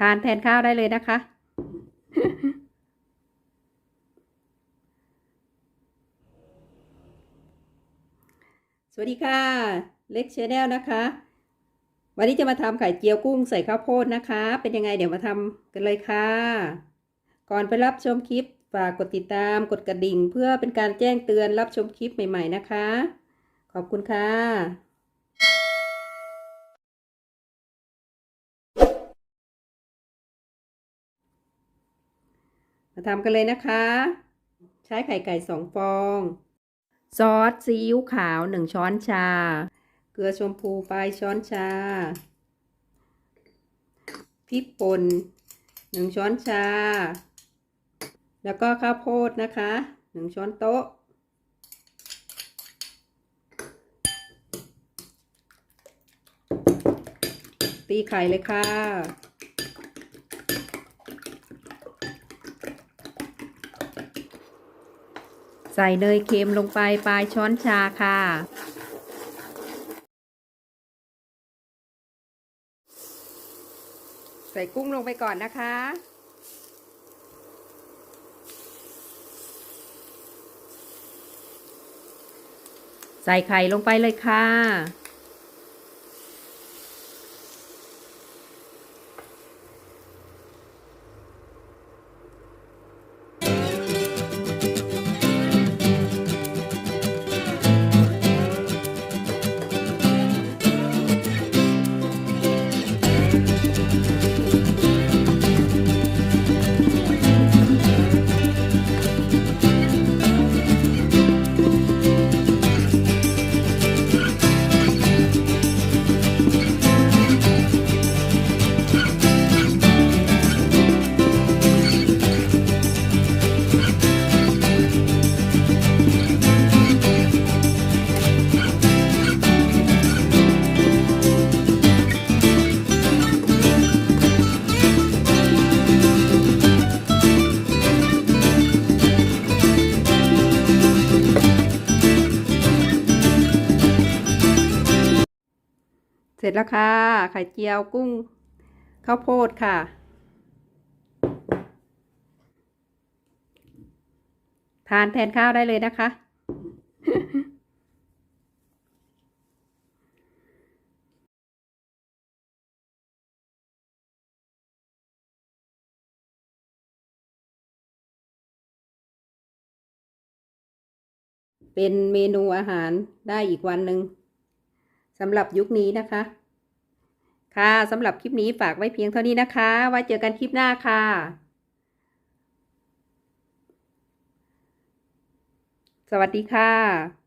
ทานแทนข้าวได้เลยนะคะ สวัสดีค่ะ เล็กชแนลนะคะ วันนี้จะมาทำไข่เจียวกุ้งใส่ข้าวโพดนะคะ เป็นยังไงเดี๋ยวมาทำกันเลยค่ะ ก่อนไปรับชมคลิปฝากกดติดตามกดกระดิ่ง เพื่อเป็นการแจ้งเตือนรับชมคลิปใหม่ ๆ นะคะ ขอบคุณค่ะ มาทำกันเลยนะคะ ใช้ไข่ไก่สองฟอง ซอสซีอิ๊วขาวหนึ่งช้อนชา เกลือชมพูปลายช้อนชา พริกป่นหนึ่งช้อนชา แล้วก็ข้าวโพดนะคะหนึ่งช้อนโต๊ะ ตีไข่เลยค่ะ ใส่เนยเค็มลงไปปลายช้อนชาค่ะ ใส่กุ้งลงไปก่อนนะคะ ใส่ไข่ลงไปเลยค่ะ เสร็จแล้วค่ะ ไข่เจียวกุ้งข้าวโพดค่ะ ทานแทนข้าวได้เลยนะคะ เป็นเมนูอาหารได้อีกวันหนึ่ง สำหรับยุคนี้นะคะ ค่ะสำหรับคลิปนี้ฝากไว้เพียงเท่านี้นะคะ ไว้เจอกันคลิปหน้าค่ะ สวัสดีค่ะ